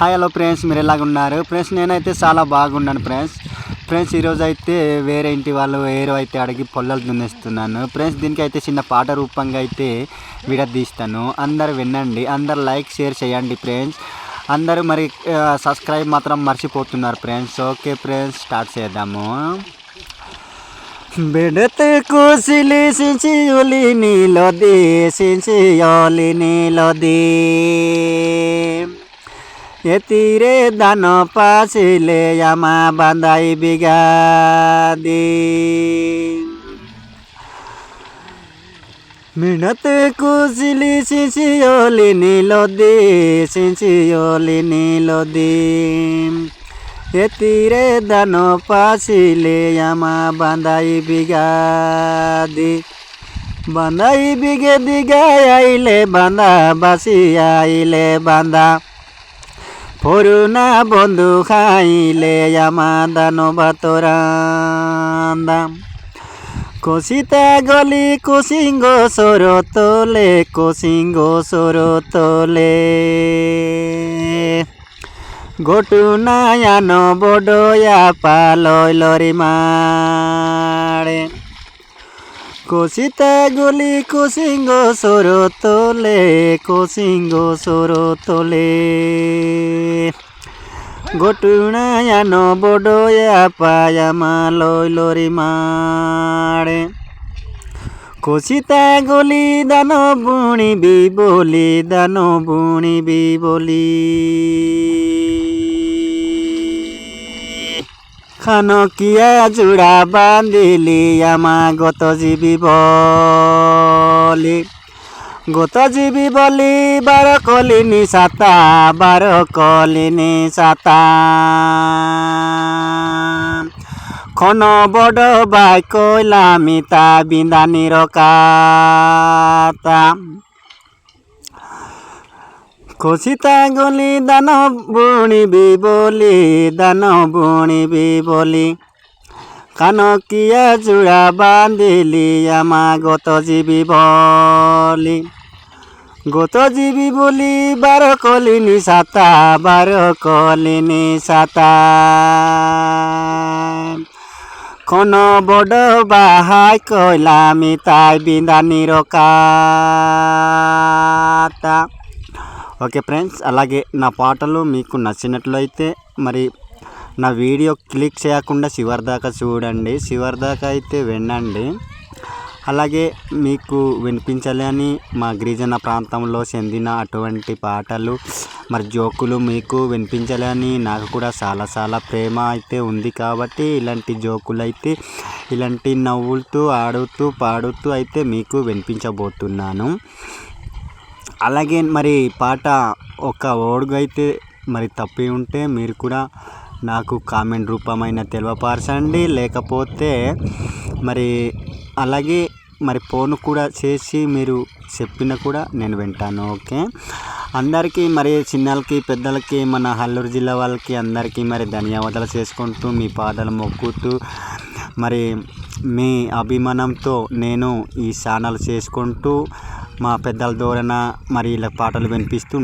Hi hello friends మీరు ఎలాగ ఉన్నారు? ఫ్రెండ్స్ నేనైతే చాలా బాగున్నాను ఫ్రెండ్స్. ఫ్రెండ్స్ ఈరోజు అయితే వేరే ఇంటి వాళ్ళు వేరు అయితే అడిగి పొల్లలు దున్నేస్తున్నాను. ఫ్రెండ్స్ దీనికి అయితే చిన్న పాట రూపంగా అయితే విడదీస్తాను. అందరు వినండి అందరు లైక్ షేర్ చేయండి ఫ్రెండ్స్. అందరూ మరి సబ్స్క్రైబ్ మాత్రం మర్చిపోతున్నారు ఫ్రెండ్స్. ఓకే ఫ్రెండ్స్ స్టార్ట్ చేద్దాము. బిడత కుసిలి సించి ఒలి నీలోది సించి ఒలి నీలోది এতিরে দান পাছিলে আমা বান্দাই বিগাদি মিনত কুশিলি সিঁচিয়লি নীল দে সিঁচিয়লি নীল দে। এতিরে দান পাছিলে আমা বান্দাই বিগাদি বান্দাই বিগে দিগায় আইলে বান্দা বাসি আইলে বান্দা। পরুনা বন্ধু খাইলে আমা দান বাতরান্দা কষিতা গলি কুসিঙ্গ সর তোলে কুসিঙ্গ সর তোলে। ঘটুনায়ান বডয়া পালয় লরি মারে। কষিতা গলি কুসিঙ্গ সর তোলে কুসিঙ্গ সর তোলে। ঘটুনায়ান বডয়া পায়ামা লয় লরি মারে কষিতা গলি দান বুণিবি বলি, দান বুণিবি বলি। খানকিয়া জোড়া বান্ধিলি আমা গত জীবি বলি। গত জীবি বলি, বার কলিনি সাতা বার কলিনি সাতা খন বড় বাই কইলামি তা বিন্দানির কাতা। খোসিতা গলি দান বুণিবি বলি, দান বুণিবি বলি। কানকিয়া জোড়া বান্ধিলি, আমা গত জীবি বলি। গত জীবি বলি, বার কলিনি সাতা, বার কলিনি সাতা। কোন বড় বাহাই কইলামি, তাই বিন্দানি রকাতা ఓకే ఫ్రెండ్స్ అలాగే నా పాటలు మీకు నచ్చినట్లయితే మరి నా వీడియో క్లిక్ చేయకుండా చివరి దాకా చూడండి చివరి దాకా అయితే వినండి. అలాగే మీకు వినిపించాలని మా గిరిజన ప్రాంతంలో చెందిన అటువంటి పాటలు మరి జోకులు మీకు వినిపించాలని నాకు కూడా చాలా చాలా ప్రేమ అయితే ఉంది కాబట్టి ఇలాంటి జోకులు అయితే ఇలాంటి నవ్వులుతూ ఆడుతూ పాడుతూ అయితే మీకు వినిపించబోతున్నాను. అలాగే మరి పాట ఒక ఓడుగు అయితే మరి తప్పి ఉంటే మీరు కూడా నాకు కామెంట్ రూపమైన తెలియపరచండి. లేకపోతే మరి అలాగే మరి ఫోన్ కూడా చేసి మీరు చెప్పిన కూడా నేను వింటాను. ఓకే? అందరికీ మరి చిన్నలకి పెద్దలకి మన అల్లూరు జిల్లా వాళ్ళకి అందరికీ మరి ధన్యవాదాలు చేసుకుంటూ మీ పాదాలు మొక్కుతూ మరి మీ అభిమానంతో నేను ఈ ఛానల్ చేసుకుంటూ మా పెద్దల దూరన మరి ఇలా పాటలు వినిపిస్తూ